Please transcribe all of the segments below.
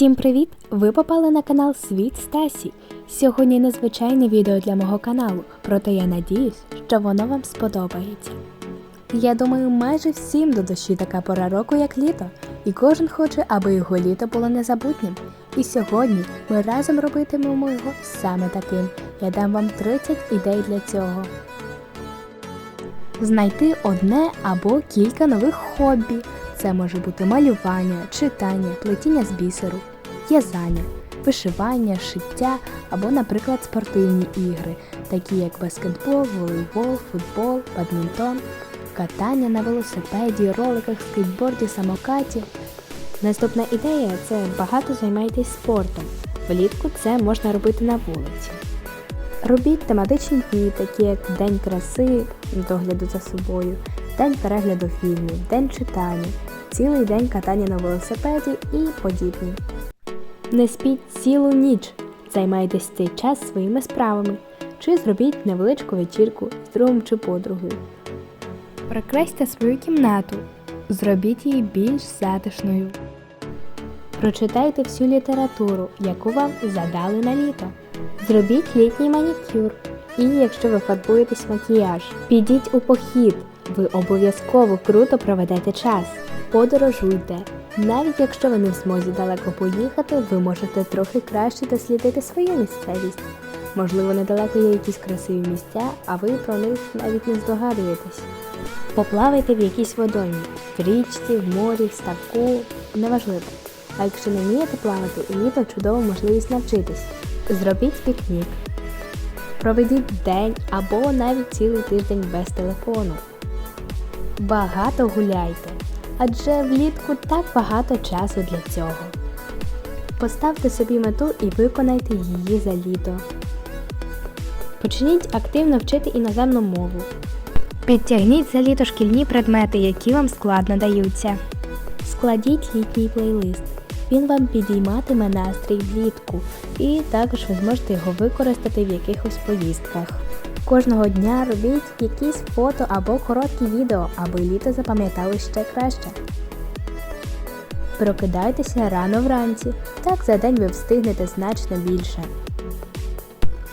Всім привіт! Ви попали на канал Світ Стасі. Сьогодні незвичайне відео для мого каналу, проте я надіюсь, що воно вам сподобається. Я думаю, майже всім до душі така пора року, як літо, і кожен хоче, аби його літо було незабутнім. І сьогодні ми разом робитимемо його саме таким. Я дам вам 30 ідей для цього. Знайти одне або кілька нових хобі. Це може бути малювання, читання, плетіння з бісеру, в'язання, вишивання, шиття або, наприклад, спортивні ігри, такі як баскетбол, волейбол, футбол, бадмінтон, катання на велосипеді, роликах, скейтборді, самокаті. Наступна ідея це багато займайтесь спортом. Влітку це можна робити на вулиці. Робіть тематичні дні, такі як День краси, догляду за собою, день перегляду фільмів, день читання, цілий день катання на велосипеді і подібні. Не спіть цілу ніч, займайтесь цей час своїми справами, чи зробіть невеличку вечірку з другом чи подругою. Прикрасьте свою кімнату, зробіть її більш затишною. Прочитайте всю літературу, яку вам задали на літо. Зробіть літній манікюр. І якщо ви фарбуєтесь макіяж, підіть у похід. Ви обов'язково круто проведете час. Подорожуйте. Навіть якщо ви не в змозі далеко поїхати, ви можете трохи краще дослідити свою місцевість. Можливо, недалеко є якісь красиві місця, а ви про них навіть не здогадуєтесь. Поплавайте в якійсь водоймі, в річці, в морі, в ставку, неважливо. А якщо не вмієте плавати, літо чудова можливість навчитись. Зробіть пікнік. Проведіть день або навіть цілий тиждень без телефону. Багато гуляйте, адже влітку так багато часу для цього. Поставте собі мету і виконайте її за літо. Почніть активно вчити іноземну мову. Підтягніть за літо шкільні предмети, які вам складно даються. Складіть літній плейлист. Він вам підійматиме настрій влітку, і також ви зможете його використати в якихось поїздках. Кожного дня робіть якісь фото або короткі відео, аби літо запам'ятали ще краще. Прокидайтеся рано вранці. Так за день ви встигнете значно більше.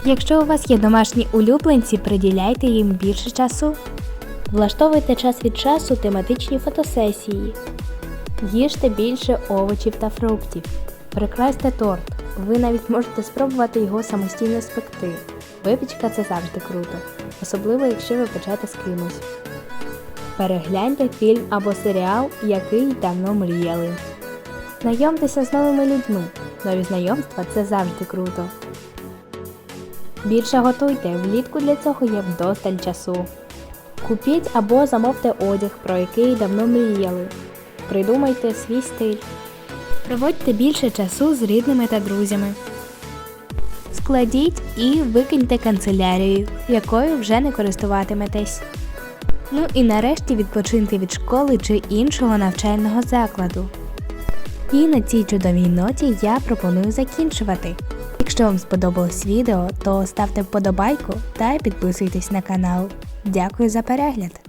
Якщо у вас є домашні улюбленці, приділяйте їм більше часу. Влаштовуйте час від часу тематичні фотосесії. Їжте більше овочів та фруктів. Прикрасьте торт. Ви навіть можете спробувати його самостійно спекти. Випічка це завжди круто, особливо якщо ви печете з кимось. Перегляньте фільм або серіал, який давно мріяли. Знайомтеся з новими людьми. Нові знайомства це завжди круто. Більше готуйте, влітку для цього є вдосталь часу. Купіть або замовте одяг, про який давно мріяли. Придумайте свій стиль. Проводьте більше часу з рідними та друзями. Складіть і викиньте канцелярію, якою вже не користуватиметесь. Ну і нарешті відпочиньте від школи чи іншого навчального закладу. І на цій чудовій ноті я пропоную закінчувати. Якщо вам сподобалось відео, то ставте вподобайку та підписуйтесь на канал. Дякую за перегляд!